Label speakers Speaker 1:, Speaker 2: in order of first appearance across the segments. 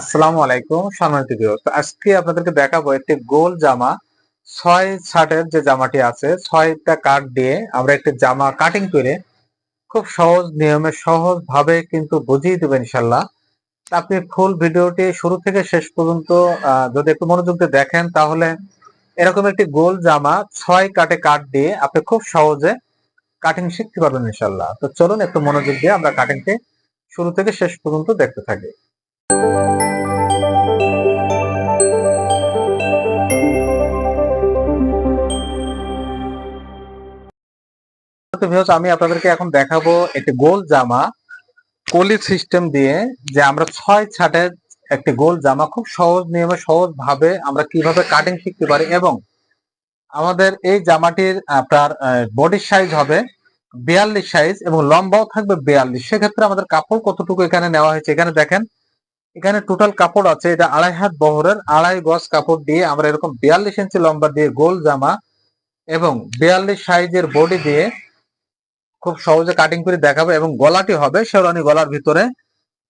Speaker 1: আসসালামু আলাইকুম, সম্মানিত ভিউয়ার্স। আজকে আপনাদেরকে দেখাবো একটি গোল জামা। ছয় শার্টের যে জামাটি আছে, ছয়টা কাট দিয়ে আমরা একটি জামা কাটিং করে খুব সহজ নিয়মে সহজ ভাবে কিন্তু বুঝিয়ে দেবেন ইনশাল্লাহ আপনি ফুল ভিডিওটি শুরু থেকে শেষ পর্যন্ত যদি একটু মনোযোগ দিয়ে দেখেন, তাহলে এরকম একটি গোল জামা ছয় কাটে কাট দিয়ে আপনি খুব সহজে কাটিং শিখতে পারবেন ইনশাল্লাহ তো চলুন একটু মনোযোগ দিয়ে আমরা কাটিংটি শুরু থেকে শেষ পর্যন্ত দেখতে থাকি। তো ভিউয়ার্স, আমি আপনাদেরকে এখন দেখাবো একটি গোল জামা। কলি সিস্টেম দিয়ে যে আমরা ছয় ছাটের একটি গোল জামা খুব সহজ নিয়মে সহজ ভাবে আমরা কীভাবে কাটিং শিখতে পারি এবং আমাদের এই জামাটির আপনার বডি সাইজ হবে বিয়াল্লিশ সাইজ এবং লম্বাও থাকবে বিয়াল্লিশ। সেক্ষেত্রে আমাদের কাপড় কতটুকু এখানে নেওয়া হয়েছে? এখানে দেখেন এখানে টোটাল কাপড় আছে এটা আড়াই হাত বহরের আড়াই গজ কাপড় দিয়ে আমরা এরকম বিয়াল্লিশ ইঞ্চি লম্বা দিয়ে গোল জামা এবং বিয়াল্লিশ সাইজের বডি দিয়ে খুব সহজে কাটিং করে দেখাবো এবং গলাটি হবে শেরওয়ানি গলার ভিতরে।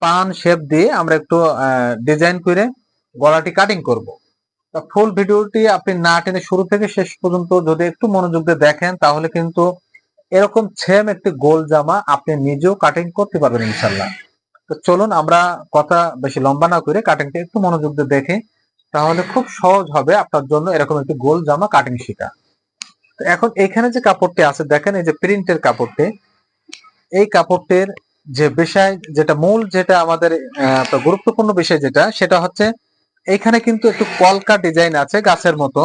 Speaker 1: পান শেপ দিয়ে আমরা একটু ডিজাইন করে গলাটি কাটিং করব। ফুল ভিডিওটি আপনি না টেনে শুরু থেকে শেষ পর্যন্ত যদি একটু মনোযোগ দিয়ে দেখেন, তাহলে কিন্তু এরকম সেম একটি গোল জামা আপনি নিজেও কাটিং করতে পারবেন ইনশাল্লাহ তো চলুন আমরা কথা বেশি লম্বা না করে কাটিংটা একটু মনোযোগ দিয়ে দেখে। তাহলে খুব সহজ হবে আপনার জন্য এরকম একটি গোল জামা কাটিং শেখা। এখন এখানে যে কাপড়টি আছে, দেখেন এই যে প্রিন্টের কাপড়টি। এই কাপড়টির যে বিষয়, যেটা মূল যেটা আমাদের গুরুত্বপূর্ণ বিষয় যেটা, সেটা হচ্ছে এখানে কিন্তু একটু কলকা ডিজাইন আছে গাছের মতো।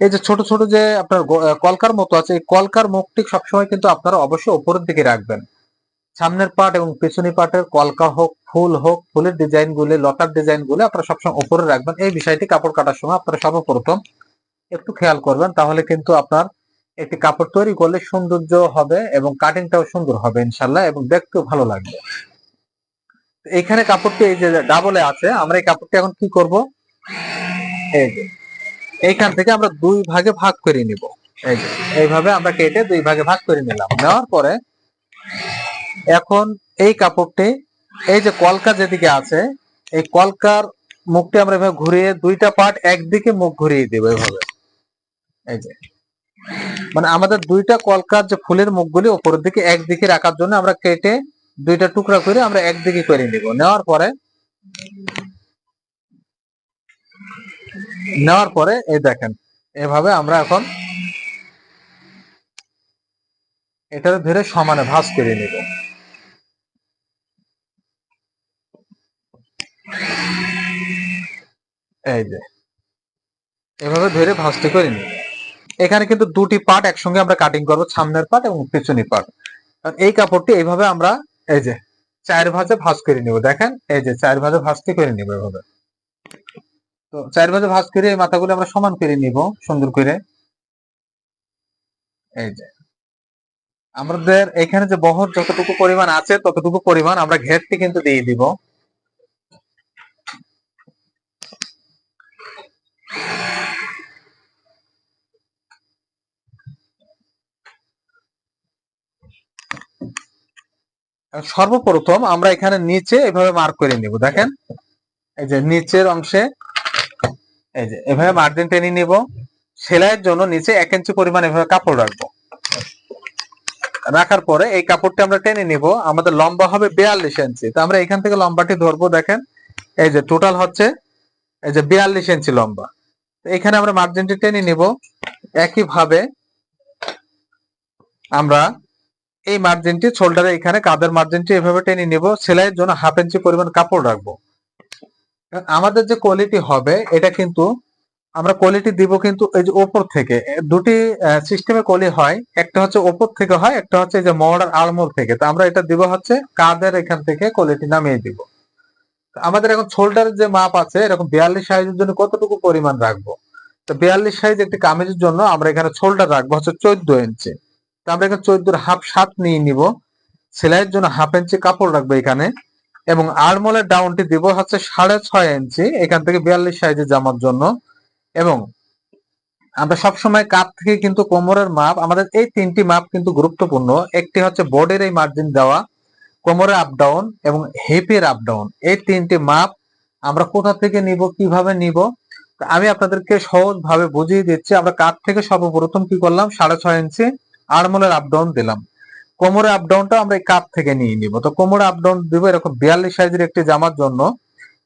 Speaker 1: এই যে ছোট ছোট যে আপনার কলকার মতো আছে, এই কলকার মুখটি সবসময় কিন্তু আপনারা অবশ্যই উপরের দিকে রাখবেন। সামনের পাট এবং পেছনি পাটের কলকা হোক, ফুল হোক, ফুলের ডিজাইন গুলি লতার ডিজাইন গুলি আপনারা সবসময় উপরে রাখবেন। এই বিষয়টি কাপড় কাটার সময় আপনারা সর্বপ্রথম একটু খেয়াল করবেন, তাহলে কিন্তু আপনার একটি কাপড় তৈরি করলে সৌন্দর্য হবে এবং কাটিংটাও সুন্দর হবে ইনশাল্লাহ এবং দেখতেও ভালো লাগবে। এখানে কাপড়টি এই যে ডাবলে আছে, আমরা এই কাপড়টি এখন কি করব? এই যে, এইখান থেকে আমরা দুই ভাগে ভাগ করে নিব। এই যে, এইভাবে আমরা কেটে দুই ভাগে ভাগ করে নিলাম। নেওয়ার পরে এখন এই কাপড়টি, এই যে কলকা যেদিকে আছে, এই কলকার মুখটি আমরা এভাবে ঘুরিয়ে দুইটা পার্ট একদিকে মুখ ঘুরিয়ে দেবো এভাবে। এই যে মানে আমাদের দুইটা কলকার যে ফুলের মুখগুলি উপরের দিকে একদিকে রাখার জন্য আমরা কেটে দুইটা টুকরা করে আমরা একদিকে করে নিব। নেওয়ার পরে নেওয়ার পরে এই দেখেন, এভাবে আমরা এখন এটার ধরে সমানে ভাঁজ করে নিব। এই যে, এভাবে ধরে ভাঁজটি করে নিব এখানে কিন্তু দুটি পার্ট একসঙ্গে আমরা কাটিং করব, সামনের পার্ট এবং পেছনের পার্ট এই কাপড়টি এইভাবে আমরা এই যে চার ভাজে ভাঁজ করে নিব, দেখেন? এই যে চার ভাজে ভাঁজটি করে নিব এভাবে। তো চার ভাজে ভাঁজ করে এই মাথাগুলো আমরা সমান করে নিব, সুন্দর করে। এই যে আমাদের এখানে যে বহর যতটুকু পরিমাণ আছে, ততটুকু পরিমাণ আমরা ঘেরটি কিন্তু দিয়ে দিব। সর্বপ্রথম আমরা এখানে নিচে এভাবে মার্ক করে নিব, দেখেন? এই যে নিচের অংশে, এই যে এভাবে মার্জিন টেনে নিব। সেলাইয়ের জন্য নিচে এক ইঞ্চি পরিমাণ এভাবে কাপড় রাখব। রাখার পরে এই কাপড়টা আমরা টেনে নিব। আমাদের লম্বা হবে বিয়াল্লিশ ইঞ্চি তো আমরা এখান থেকে লম্বাটি ধরবো, দেখেন? এই যে টোটাল হচ্ছে, এই যে বিয়াল্লিশ ইঞ্চি লম্বা। এখানে আমরা মার্জিনটি টেনে নিব। একইভাবে আমরা এই মার্জিনটি শোল্ডারে এখানে, কাঁধের মার্জিনটি এভাবে টেনে নিব। সেলাইয়ের জন্য হাফ ইঞ্চি পরিমাণ কাপড় রাখব। আমাদের যে কোয়ালিটি হবে, এটা কিন্তু আমরা কোয়ালিটি দিব কিন্তু এই যে ওপর থেকে। দুটি সিস্টেমে কোয়ালি হয়। একটা হচ্ছে ওপর থেকে হয়, একটা হচ্ছে যে মডার আলমোল থেকে। তো আমরা এটা দিব হচ্ছে কাঁধের এখান থেকে কোয়ালিটি নামিয়ে দিব। আমাদের এখন শোল্ডারের যে মাপ আছে, এরকম বিয়াল্লিশ সাইজের জন্য কতটুকু পরিমাণ রাখব? তো বিয়াল্লিশ সাইজ একটি কামিজের জন্য আমরা এখানে শোল্ডার রাখব হচ্ছে চোদ্দ ইঞ্চি আমরা এখানে চোদ্দোর হাফ সাত নিয়ে নিব। সেলাইয়ের জন্য হাফ ইঞ্চি কাপড় রাখব এখানে। এবং আড়মোলের ডাউনটি দিব হচ্ছে সাড়ে ছয় ইঞ্চি, এখান থেকে বিয়াল্লিশ সাইজের জামার জন্য। এবং আমরা সবসময় কাপ থেকে কিন্তু কোমরের মাপ, আমাদের এই তিনটি মাপ কিন্তু গুরুত্বপূর্ণ। একটি হচ্ছে বডির এই মার্জিন দেওয়া কোমরের আপ ডাউন এবং হেপের আপ ডাউন এই তিনটি মাপ আমরা কোথা থেকে নিব, কীভাবে নিব? আমি আপনাদেরকে সহজ ভাবে বুঝিয়ে দিচ্ছি। আমরা কাঠ থেকে সর্বপ্রথম কি করলাম? সাড়ে ছয় ইঞ্চি আড়মোলের আপ ডাউন দিলাম। কোমরে আপ ডাউনটা আমরা এই কাপ থেকে নিয়ে নিব। তো কোমরে আপ ডাউন দিব এরকম বিয়াল্লিশ সাইজের একটি জামার জন্য।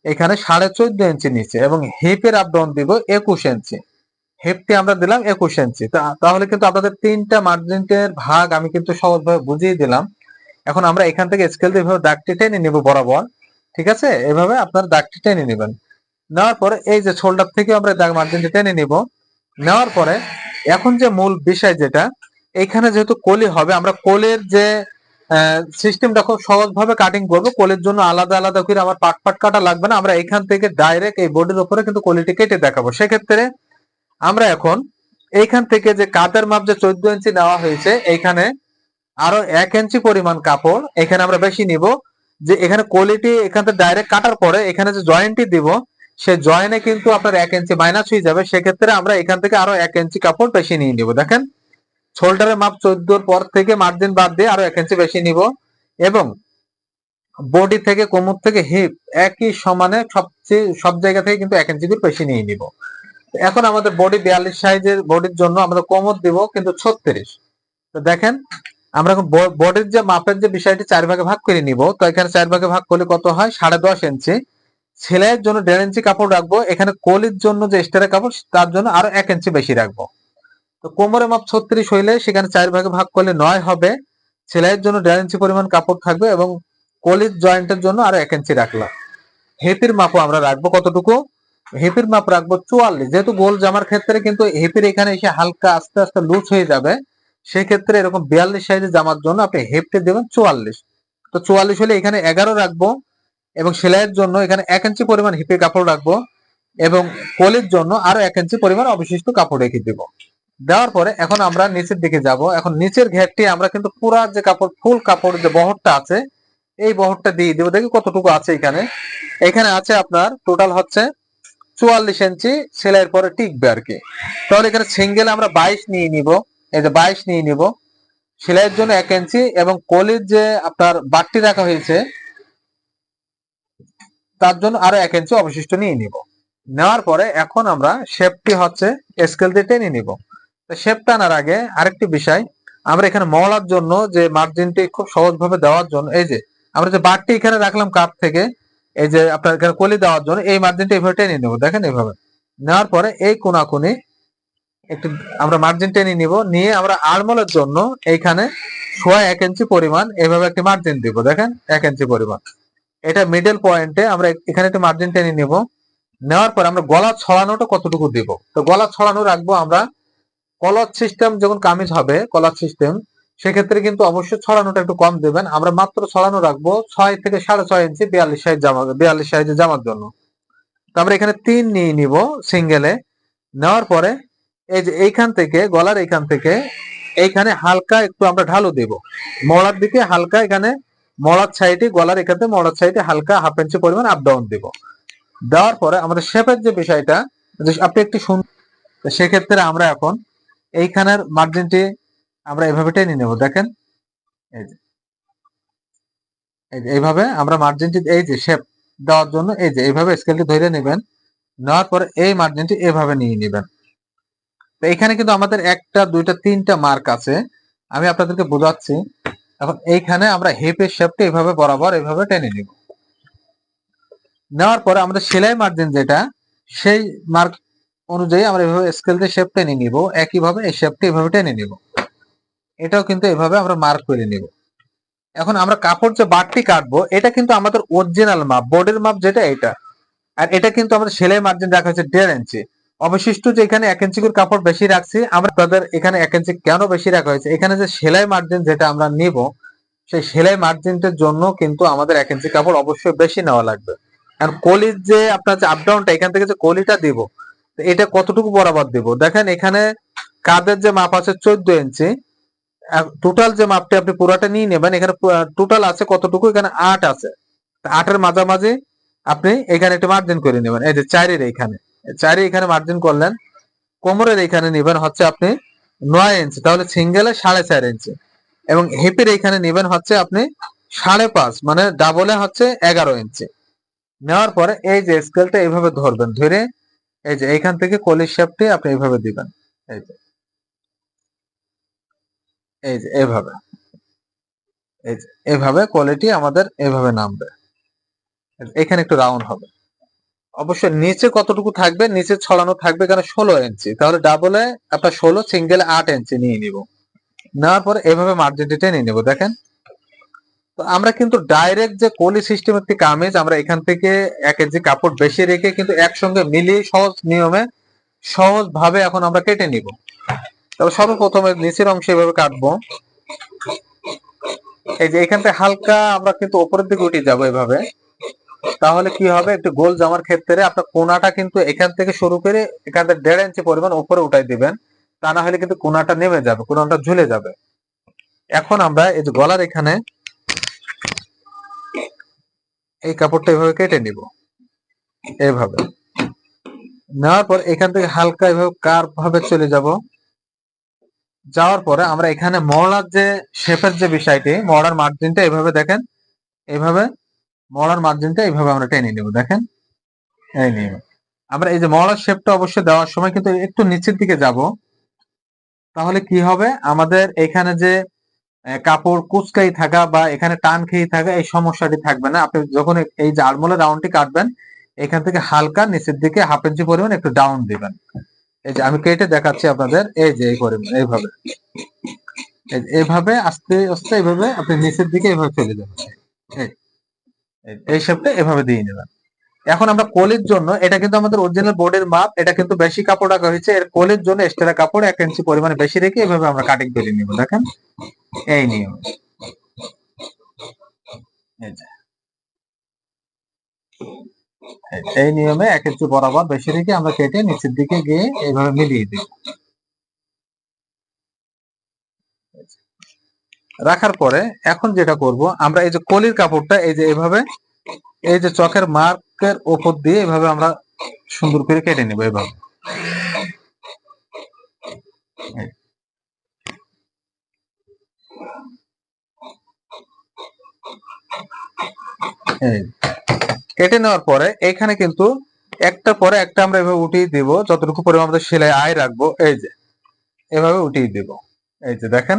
Speaker 1: এখানে সাড়ে চোদ্দ ইঞ্চি নিচে এবং হেপের আপ ডাউন দিব একুশ ইঞ্চি হেপটি আমরা দিলাম একুশ ইঞ্চি তাহলে কিন্তু আপনাদের তিনটা মার্জিনের ভাগ আমি কিন্তু সহজভাবে বুঝিয়ে দিলাম। এখন আমরা এখান থেকে স্কেল দিয়ে দাগটি টেনে নিব বরাবর। ঠিক আছে? এভাবে আপনার দাগটি টেনে নেবেন। নেওয়ার পরে এই যে শোল্ডার থেকে আমরা দাগ মার্জিনটি টেনে নিব। নেওয়ার পরে এখন যে মূল বিষয় যেটা এখানে যেহেতু কলি হবে, আমরা কোলের যে সিস্টেমটা খুব সহজভাবে কাটিং করব। কোলের জন্য আলাদা আলাদা করে আমার পাট পাট কাটা লাগবে না। আমরা এখান থেকে ডাইরেক্ট এই বোর্ডের উপরে কিন্তু কলিটি কেটে দেখাবো। সেক্ষেত্রে আমরা এখন এইখান থেকে যে কাতের মাপ যে চোদ্দ ইঞ্চি নেওয়া হয়েছে, এইখানে আরও এক ইঞ্চি পরিমাণ কাপড় এখানে আমরা বেশি নিব। যে এখানে কোয়ালিটি এখান থেকে ডাইরেক্ট কাটার পরে এখানে যে জয়েন্টটি দিব, সে জয়েনে কিন্তু আপনার এক ইঞ্চি মাইনাস হয়ে যাবে। সেক্ষেত্রে আমরা এখান থেকে আরও এক ইঞ্চি কাপড় বেশি নিয়ে নিব। দেখেন শোল্ডারের মাপ চোদ্দোর পর থেকে মার্জিন বাদ দিয়ে আরও এক ইঞ্চি বেশি নিব এবং বডি থেকে কোমর থেকে হিপ একই সমানে সবচেয়ে, সব জায়গা থেকে কিন্তু এক ইঞ্চি বেশি নিয়ে নিব। এখন আমাদের বডি বিয়াল্লিশ সাইজের বডির জন্য আমরা কোমর দিব কিন্তু ছত্রিশ। তো দেখেন, আমরা এখন বডির যে মাপের যে বিষয়টি চার ভাগে ভাগ করে নিব, তো এখানে চার ভাগে ভাগ করলে কত হয়? সাড়ে দশ ইঞ্চি সেলাইয়ের জন্য দেড় ইঞ্চি কাপড় রাখব, এখানে কলির জন্য যে স্টারের কাপড়, তার জন্য আরও এক ইঞ্চি বেশি রাখব। তো কোমরের মাপ ছত্রিশ হইলে সেখানে চার ভাগে ভাগ করলে নয় হবে। সেলাইয়ের জন্য দেড় ইঞ্চি পরিমাণ কাপড় থাকবে এবং কলির জয়েন্টের জন্য আরও এক ইঞ্চি রাখলাম হেপির মাপও আমরা রাখব কতটুকু? হেপির মাপ রাখব চুয়াল্লিশ। যেহেতু গোল জামার ক্ষেত্রে কিন্তু হেপির এখানে এসে হালকা আস্তে আস্তে লুজ হয়ে যাবে, সেক্ষেত্রে এরকম বিয়াল্লিশ সাইজের জামার জন্য আপনি হেপটে দেবেন চুয়াল্লিশ। তো চুয়াল্লিশ হলে এখানে এগারো রাখব এবং সেলাইয়ের জন্য এখানে এক ইঞ্চি পরিমাণ হিপে কাপড় রাখব এবং কলির জন্য আরও এক ইঞ্চি পরিমাণ অবশিষ্ট কাপড় রেখে দিব। দেওয়ার পরে এখন আমরা নিচের দিকে যাব। এখন নিচের ঘেরটি আমরা কিন্তু পুরা যে কাপড়, ফুল কাপড় যে বহরটা আছে, এই বহরটা দিয়ে দেবো। দেখি কতটুকু আছে এখানে। এখানে আছে আপনার টোটাল হচ্ছে চুয়াল্লিশ ইঞ্চি সেলাইয়ের পরে টিকবে আর কি। তাহলে এখানে সিঙ্গেল আমরা বাইশ নিয়ে নিব। এই যে বাইশ নিয়ে নিব। সেলাইয়ের জন্য এক ইঞ্চি এবং কলির যে আপনার বাটটি রাখা হয়েছে, তার জন্য আরও এক ইঞ্চি অবশিষ্ট নিয়ে নিব। নেওয়ার পরে এখন আমরা শেপটি হচ্ছে স্কেল দিয়ে টেনে নিব। শেপ টানার আগে আরেকটি বিষয়, আমরা এখানে মহলার জন্য যে মার্জিনটি খুব সহজভাবে দেওয়ার জন্য, এই যে আমরা যে বাটটি এখানে রাখলাম কাপ থেকে, এই যে আপনার এখানে কলি দেওয়ার জন্য, এই মার্জিনটা এইভাবে টেনে নেব, দেখেন এইভাবে নেওয়ার পরে এই কোনাকুনি একটু, আমরা মার্জিন টেনে নিব, নিয়ে আমরা আড়মোলের জন্য এইখানে সোয়া এক ইঞ্চি পরিমাণ এভাবে একটি মার্জিন দিব, দেখেন এক ইঞ্চি পরিমাণ। এটা মিডল পয়েন্টে আমরা এখানে একটি মার্জিন টেনে নিব, নেওয়ার পর আমরা গলা ছড়ানোটা কতটুকু দিব? তো গলা ছড়ানো রাখব আমরা কলার সিস্টেম যখন কামিজ হবে, কলার সিস্টেম সেক্ষেত্রে কিন্তু অবশ্যই ছড়ানোটা একটু কম দেবেন। আমরা মাত্র ছড়ানো রাখব ছয় থেকে সাড়ে ছয় ইঞ্চি বিয়াল্লিশ সাইজ জামা, বিয়াল্লিশ সাইজের জামার জন্য। তো আমরা এখানে তিন নিয়ে নিব সিঙ্গেলে নেওয়ার পরে এই যে এইখান থেকে, গলার এইখান থেকে, এইখানে হালকা একটু আমরা ঢালু দেব। মলার দিকে হালকা এখানে মলার সাইডে গলার এখান মলার সাইডে হালকা হাফ ইঞ্চি পরিমাণ আপ ডাউন দিব। দেওয়ার পরে আমাদের শেপের যে বিষয়টা আপনি একটু শুন সেক্ষেত্রে আমরা এখন এইখানের মার্জিনটি আমরা এভাবে টেনে নেব, দেখেন। এই যে এইভাবে আমরা মার্জিনটি এই যে শেপ দেওয়ার জন্য এই যে, এইভাবে স্কেলটি ধরে নেবেন, নেওয়ার পরে এই মার্জিনটি এভাবে নিয়ে নেবেন। তো এখানে কিন্তু আমাদের একটা, দুইটা, তিনটা মার্ক আছে। আমি আপনাদেরকে বোঝাচ্ছি। এখন এইখানে আমরা হেপের শেপটা এইভাবে বরাবর এইভাবে টেনে নিব। নেওয়ার পরে আমাদের সেলাই মার্জিন যেটা, সেই মার্ক অনুযায়ী আমরা এভাবে স্কেল দিয়ে শেপ টেনে নিব, একইভাবে এই শেপটা এভাবে টেনে নিব। এটাও কিন্তু এভাবে আমরা মার্ক করে নিব। এখন আমরা কাপড় যে বাড়তি কাটবো, এটা কিন্তু আমাদের অরিজিনাল মাপ বোর্ডের মাপ যেটা এটা। আর এটা কিন্তু আমাদের সেলাই মার্জিন রাখা হয়েছে দেড় ইঞ্চি অবশিষ্ট যে এখানে এক ইঞ্চি করে কাপড় বেশি রাখছি, আমরা তাদের এখানে এক ইঞ্চি কেন বেশি রাখা হয়েছে? এখানে যে সেলাই মার্জিন যেটা আমরা নিব, সেই সেলাই মার্জিনটার জন্য কিন্তু আমাদের এক ইঞ্চি কাপড় অবশ্যই বেশি নেওয়া লাগবে। কারণ কলির যে আপনার যে আপডাউনটা এখান থেকে যে কলিটা দিব এটা কতটুকু বরাবর দিব? দেখেন, এখানে কাদের যে মাপ আছে চোদ্দ ইঞ্চি টোটাল যে মাপটা আপনি পুরাটা নিয়ে নেবেন, এখানে টোটাল আছে কতটুকু? এখানে আট আছে। আটের মাঝামাঝি আপনি এখানে একটু মার্জিন করে নেবেন। এই যে চারের এইখানে। চারি এখানে মার্জিন করলেন, কোমরের এখানে নেবেন হচ্ছে আপনি নয় ইঞ্চি, তাহলে সিঙ্গেলে সাড়ে চার ইঞ্চি। এবং হিপের এখানে নেবেন হচ্ছে আপনি সাড়ে পাঁচ মানে ডাবলে হচ্ছে এগারো ইঞ্চি। নেওয়ার পরে এই যে স্কেলটা এইভাবে ধরবেন, ধরে এই যে এইখান থেকে কলির শেপটি আপনি এইভাবে দিবেন। এই যে। এই যে এইভাবে এই যে, এভাবে কোয়ালিটি আমাদের এভাবে নামবে। এখানে একটু রাউন্ড হবে। অবশ্যই নিচে কতটুকু থাকবে? নিচে ছড়ানো থাকবে এখানে ষোলো ইঞ্চি তাহলে ডাবলে আপনার ষোলো সিঙ্গেল আট ইঞ্চি নিয়ে নিব। নেওয়ার পরে এভাবে মার্জিনটি টেনে নিব। দেখেন। তো আমরা কিন্তু ডাইরেক্ট যে কলি সিস্টেম একটি কামিজ আমরা এখান থেকে এক ইঞ্চি কাপড় বেশি রেখে কিন্তু একসঙ্গে মিলিয়ে সহজ নিয়মে সহজ ভাবে এখন আমরা কেটে নিব। তবে সর্বপ্রথমে নিচের অংশ এভাবে কাটবো। এই যে এখান থেকে হালকা আমরা কিন্তু উপরের দিকে উঠে যাব এভাবে। তাহলে কি হবে? একটু গোল জামার ক্ষেত্রে আপনার কোনাটা কিন্তু এখান থেকে শুরু করে এখান থেকে দেড় ইঞ্চি পরিমাণ উপরে উঠাই দিবেন। তা না হলে কিন্তু কোনাটা নেমে যাবে, কোনাটা ঝুলে যাবে। এখন আমরা এই যে গলার এখানে এই কাপড়টা এভাবে কেটে নিব। এইভাবে নেওয়ার পর এখান থেকে হালকা এভাবে কার ভাবে চলে যাব। যাওয়ার পরে আমরা এখানে মহড়ার যে শেপের যে বিষয়টি মহড়ার মার্জিনটা এভাবে দেখেন। এইভাবে মহড়ার মার্জিনটা এইভাবে আমরা টেনে নেব, দেখেন। এই নিয়ে। আমরা এই যে মহড়ার শেপটা অবশ্যই দেওয়ার সময় কিন্তু একটু নিচের দিকে যাব। তাহলে কি হবে? আমাদের এখানে যে কাপড় কুচকাই থাকা বা এখানে টান খেয়ে থাকা এই সমস্যাটি থাকবে না। আপনি যখন এই যে আলমোলের রাউন্ডটি কাটবেন, এখান থেকে হালকা নিচের দিকে হাফ ইঞ্চি পরিমাণ একটু ডাউন দিবেন। এই যে আমি কেটে দেখাচ্ছি আপনাদের, এই যে এই পরিমাণ, এইভাবে। এইভাবে, আস্তে আস্তে এইভাবে আপনি নিচের দিকে এইভাবে চলে যাবেন এই শেপটা এভাবে দিয়ে নেবেন। এখন আমরা কোলের জন্য, এটা কিন্তু আমাদের অরিজিনাল বোর্ডের মাপ, এটা কিন্তু বেশি কাপড় রাখা হয়েছে, এর কোলের জন্য এক্সট্রা কাপড় এক ইঞ্চি পরিমাণে বেশি রেখে এভাবে আমরা কাটিং করে নিব, দেখেন। এই নিয়ম এই নিয়মে এক ইঞ্চি বরাবর বেশি রেখে আমরা কেটে নিচের দিকে গিয়ে এইভাবে মিলিয়ে দিই রাখার পরে এখন যেটা করব, আমরা এই যে কলির কাপড়টা, এই যে এভাবে, এই যে চকের মার্কের উপর দিয়ে এভাবে আমরা সুন্দর করে কেটে নেব এভাবে। কেটে নেওয়ার পরে এখানে কিন্তু একটা পরে একটা আমরা এভাবে উঠিয়ে দিব, যতটুকু পরিমাণ আমাদের সেলাই আয় রাখব, এই যে। এভাবে উঠিয়ে দিব, এই যে দেখেন।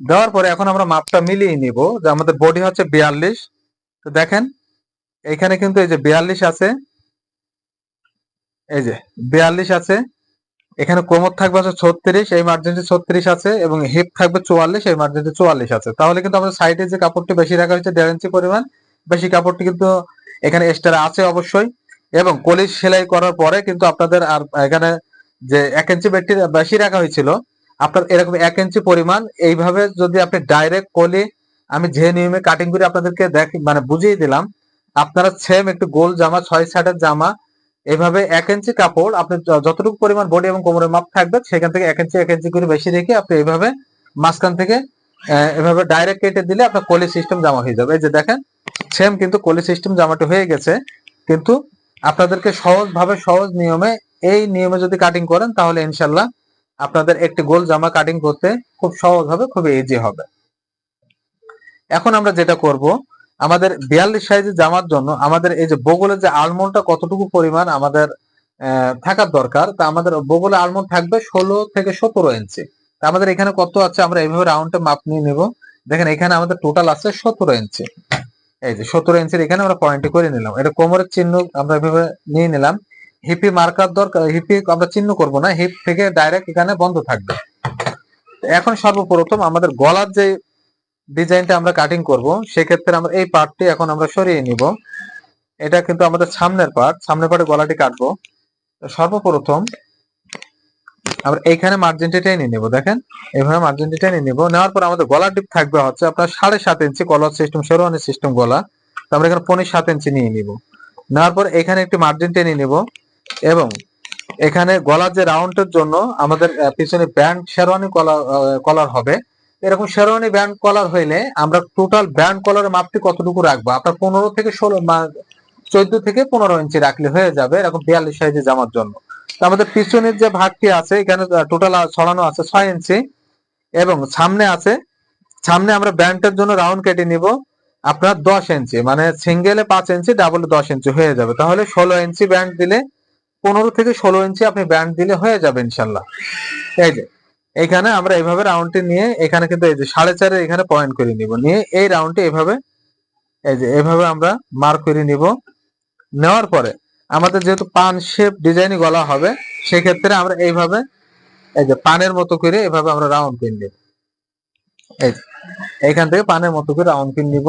Speaker 1: দেওয়ার পরে এখন আমরা মাপটা মিলিয়ে নিব যে আমাদের বডি হচ্ছে বিয়াল্লিশ। তো দেখেন এখানে কিন্তু এই যে বিয়াল্লিশ আছে, এই যে বিয়াল্লিশ আছে, এখানে কোমর থাকবে হচ্ছে ছত্রিশ, এই মার্জিনটি ছত্রিশ আছে এবং হিপ থাকবে চুয়াল্লিশ, এই মার্জিনটি চুয়াল্লিশ আছে। তাহলে কিন্তু আমাদের সাইডে যে কাপড়টি বেশি রাখা হয়েছে, দেড় ইঞ্চি পরিমাণ, বেশি কাপড়টি কিন্তু এখানে এক্সট্রা আছে অবশ্যই। এবং কলিজ সেলাই করার পরে কিন্তু আপনাদের আর এখানে যে এক ইঞ্চি বেটি বেশি রাখা হয়েছিল, আপনার এরকম এক ইঞ্চি পরিমাণ, এইভাবে যদি আপনি ডাইরেক্ট কলি, আমি যে নিয়মে কাটিং করে আপনাদেরকে দেখ মানে বুঝিয়ে দিলাম আপনারা সেম একটু গোল জামা, ছয় সাইডের জামা, এভাবে এক ইঞ্চি কাপড়, আপনি যতটুকু পরিমাণ বডি এবং কোমরের মাপ থাকবে, সেখান থেকে এক ইঞ্চি এক ইঞ্চি করে বেশি রেখে আপনি এইভাবে মাঝখান থেকে এভাবে ডাইরেক্ট কেটে দিলে আপনার কলি সিস্টেম জামা হয়ে যাবে। এই যে দেখেন সেম কিন্তু কলি সিস্টেম জামাটা হয়ে গেছে, কিন্তু আপনাদেরকে সহজ ভাবে সহজ নিয়মে, এই নিয়মে যদি কাটিং করেন, তাহলে ইনশাল্লাহ আপনাদের একটি গোল জামা কাটিং করতে খুব সহজ হবে, খুবই ইজি হবে। এখন আমরা যেটা করব আমাদের বিয়াল্লিশ সাইজের জামার জন্য আমাদের এই যে বগলের যে আলমন্ডটা কতটুকু পরিমাণ আমাদের থাকার দরকার, তা আমাদের বগলে আলমন্ড থাকবে ষোলো থেকে সতেরো ইঞ্চি তা আমাদের এখানে কত আছে আমরা এইভাবে রাউন্ডে মাপ নিয়ে নেব। দেখেন, এখানে আমাদের টোটাল আছে সতেরো ইঞ্চি এই যে সতেরো ইঞ্চির এখানে আমরা পয়েন্টে করে নিলাম। এটা কোমরের চিহ্ন আমরা এভাবে নিয়ে নিলাম। হিপি মার্কার দরকার, হিপি আমরা চিহ্ন করব না, হিপ থেকে ডাইরেক্ট এখানে বন্ধ থাকবে। এখন সর্বপ্রথম আমাদের গলার যে ডিজাইনটা আমরা কাটিং করব। সেক্ষেত্রে আমরা এই পার্টটি এখন আমরা সরিয়ে নিব। এটা কিন্তু আমাদের সামনের পার্ট সামনের পার্টে গলাটি কাটবো। সর্বপ্রথম আমরা এইখানে মার্জিনটি টেনে নিব, দেখেন? এইভাবে মার্জিনটি টেনে নিব। নেওয়ার পর আমাদের গলা ডিপ থাকবে হচ্ছে আপনার সাড়ে সাত inch collar system sherwani system গলা। তো আমরা এখানে পনেরো সাত ইঞ্চি নিয়ে নিব। নেওয়ার পর এখানে একটি মার্জিন টেনে নিব এবং এখানে গলার যে রাউন্ডের জন্য আমাদের পিছনে ব্যান্ড শেরওয়ানি কলার কলার হবে। এরকম শেরওয়ানি ব্যান্ড কলার হইলে আমরা টোটাল ব্যান্ড কলারের মাপটি কতটুকু রাখব? আপনার পনেরো থেকে ষোলো চোদ্দ থেকে পনেরো ইঞ্চি রাখলে হয়ে যাবে এরকম বিয়াল্লিশ সাইজে জামার জন্য। আমাদের পিছনের যে ভাগটি আছে, এখানে টোটাল ছড়ানো আছে ছয় ইঞ্চি এবং সামনে আছে, সামনে আমরা ব্যান্ডের জন্য রাউন্ড কেটে নিব আপনার দশ ইঞ্চি মানে সিঙ্গেলে পাঁচ ইঞ্চি ডাবলে দশ ইঞ্চি হয়ে যাবে। তাহলে ষোলো ইঞ্চি ব্যান্ড দিলে পনেরো থেকে ষোলো ইঞ্চি আপনি ব্যান্ড দিলে হয়ে যাবে ইনশাল্লাহ। এই যে এখানে আমরা এইভাবে রাউন্ডটি নিয়ে এখানে কিন্তু এই যে সাড়ে চারের এখানে পয়েন্ট করে নিব। নিয়ে এই রাউন্ডটি এভাবে, এই যে এভাবে আমরা মার্ক করে নিব। নেওয়ার পরে আমাদের যেহেতু পান শেপ ডিজাইন গলা হবে, সেক্ষেত্রে আমরা এইভাবে এই যে পানের মতো করে এভাবে আমরা রাউন্ড পিন নিব। এই এইখান থেকে পানের মতো করে রাউন্ড পিন নিব।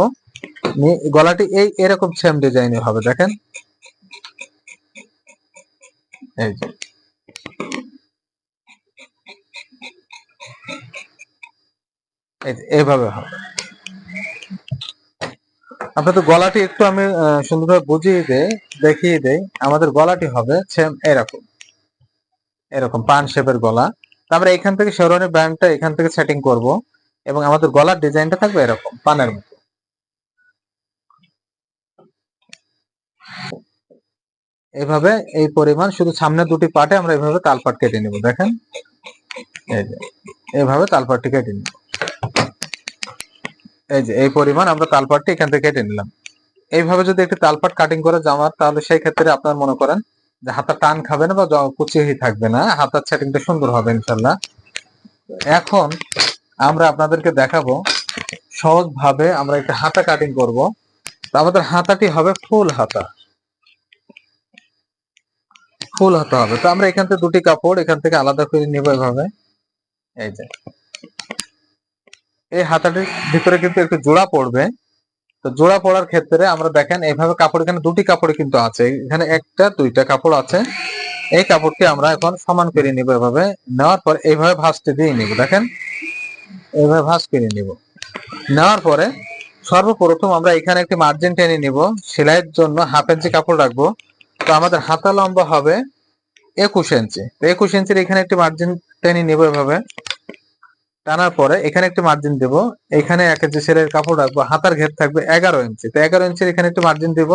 Speaker 1: নিয়ে গলাটি এই এরকম সেম ডিজাইনের হবে, দেখেন। এই যে এইভাবে হবে। আপনাদের গলাটি একটু আমি সুন্দরভাবে বুঝিয়ে দেই, দেখিয়ে দেই। আমাদের গলাটি হবে সেম এরকম। এরকম পান শেপের গলা। তারপরে এখান থেকে শেরওয়ানি ব্যান্ডটা এখান থেকে সেটিং করব এবং আমাদের গলার ডিজাইনটা থাকবে এরকম, পানের মতো। এভাবে এই পরিমাণ, শুধু সামনের দুটি পাটে আমরা এইভাবে তালপাট কেটে নিব, দেখেন? এইভাবে তালপাটটি কেটে নিব। এই যে, এই পরিমাণ আমরা তালপাটটি এখান থেকে কেটে নিলাম। এইভাবে যদি একটি তালপাট কাটিং করে জামার তাহলে সেই ক্ষেত্রে আপনার মনে করেন যে হাতা টান খাবে না বা কুচিয়ে থাকবে না। হাতার সেটিংটা সুন্দর হবে ইনশাল্লাহ এখন আমরা আপনাদেরকে দেখাবো সহজ ভাবে আমরা একটা হাতা কাটিং করব। আমাদের হাতাটি হবে ফুল হাতা। ফুল হাতা হবে। তো আমরা এখান থেকে দুটি কাপড় এখান থেকে আলাদা করে নিব এভাবে। এই যে এই হাতাটির ভিতরে কিন্তু একটু জোড়া পড়বে। তো জোড়া পড়ার ক্ষেত্রে আমরা দেখেন, এইভাবে কাপড় এখানে দুটি কাপড় কিন্তু আছে। এখানে একটা, দুইটা কাপড় আছে। এই কাপড়টি আমরা এখন সমান করে নিব এভাবে। নেওয়ার পর এইভাবে ভাঁজতে দিয়ে নিব, দেখেন। এইভাবে ভাঁজ করে নিব। নেওয়ার পরে সর্বপ্রথম আমরা এখানে একটি মার্জিন টেনে নিব। সেলাইয়ের জন্য হাফ ইঞ্চি কাপড় রাখব। তো আমাদের হাতা লম্বা হবে একুশ ইঞ্চি তো একুশ ইঞ্চির এখানে একটি মার্জিন টেনে নিব এভাবে। টানার পরে এখানে একটি মার্জিন দেব। এখানে এক ইঞ্চি সেলের কাপড় রাখব, হাতার ঘের থাকবে এগারো ইঞ্চি। তো এগারো ইঞ্চির এখানে একটু মার্জিন দিব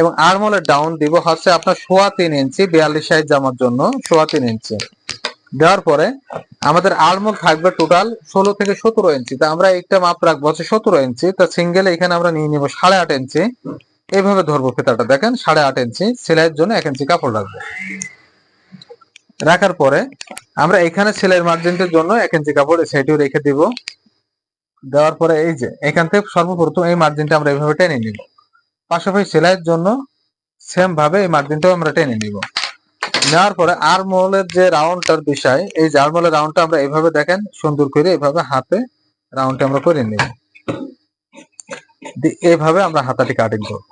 Speaker 1: এবং আর্মলের ডাউন দিব হচ্ছে আপনার সোয়া তিন ইঞ্চি, বিয়াল্লিশ সাইজ জামার জন্য সোয়া তিন ইঞ্চি। দেওয়ার পরে আমাদের আর্মল থাকবে টোটাল ষোলো থেকে সতেরো ইঞ্চি। তা আমরা একটা মাপ রাখব হচ্ছে সতেরো ইঞ্চি। তা সিঙ্গেল এখানে আমরা নিয়ে নিব সাড়ে আট ইঞ্চি। এইভাবে ধরবো ফিতাটা, দেখেন সাড়ে আট ইঞ্চি, সেলাইয়ের জন্য এক ইঞ্চি কাপড় রাখব। রাখার পরে আমরা এখানে সেলাইয়ের মার্জিনটার জন্য এক ইঞ্চি কাপড় সেটিও রেখে দিব। দেওয়ার পরে এই যে, এখান থেকে সর্বপ্রথম এই মার্জিনটা আমরা এইভাবে টেনে নিব। পাশাপাশি সেলাইয়ের জন্য সেম ভাবে এই মার্জিনটাও আমরা টেনে নিব। নেওয়ার পরে আরমোলের যে রাউন্ডটার বিষয়, এই যে আরমোলের রাউন্ডটা আমরা এইভাবে দেখেন, সুন্দর করে এইভাবে হাতে রাউন্ডটা আমরা করে নিব। এইভাবে আমরা হাতাটি কাটিং করব।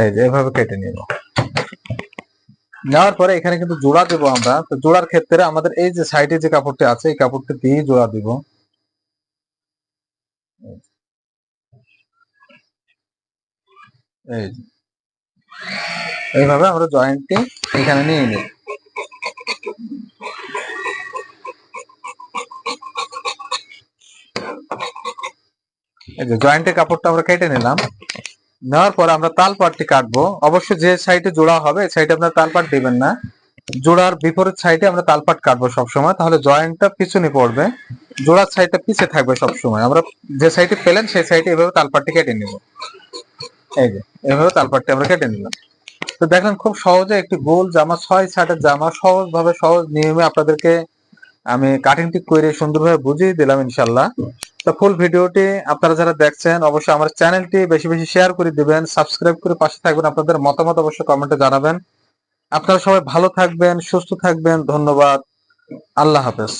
Speaker 1: এই যে। এভাবে কেটে নিব। নেওয়ার পরে এখানে কিন্তু জোড়া দেবো আমরা। তো জোড়ার ক্ষেত্রে আমাদের এই যে সাইডে যে কাপড়টি আছে, এই কাপড়টি দিয়ে জোড়া দিব। এই এইভাবে আমরা জয়েন্টটি এখানে নিয়ে নিব এই যে জয়েন্টের কাপড়টা আমরা কেটে নিলাম। নেওয়ার পর আমরা তাল পাটটি কাটবো। অবশ্যই যে সাইডে জোড়া হবে সাইডে আপনার তাল পাট দিবেন না। জোড়ার বিপরীত সাইডে আমরা তালপাট কাটবো সবসময়, তাহলে জয়েন্টটা পিছনে পড়বে। জোড়ার সাইডটা পিছে থাকবে সবসময়। আমরা যে সাইডে পেলেন, সেই সাইডে এভাবে তালপাটটি কেটে নিব। এই যে, এভাবে তালপাটটি আমরা কেটে নিলাম। তো দেখেন, খুব সহজে একটি গোল জামা ছয় ছাটের জামা সহজ ভাবে সহজ নিয়মে আপনাদেরকে আমি কাটিংটি করে সুন্দরভাবে বুঝিয়ে দিলাম ইনশাল্লাহ তো ফুল ভিডিওটি আপনারা যারা দেখছেন, অবশ্যই আমার চ্যানেলটি বেশি বেশি শেয়ার করে দিবেন সাবস্ক্রাইব করে পাশে থাকবেন, আপনাদের মতামত অবশ্যই কমেন্টে জানাবেন। আপনারা সবাই ভালো থাকবেন, সুস্থ থাকবেন, ধন্যবাদ। আল্লাহ হাফেজ।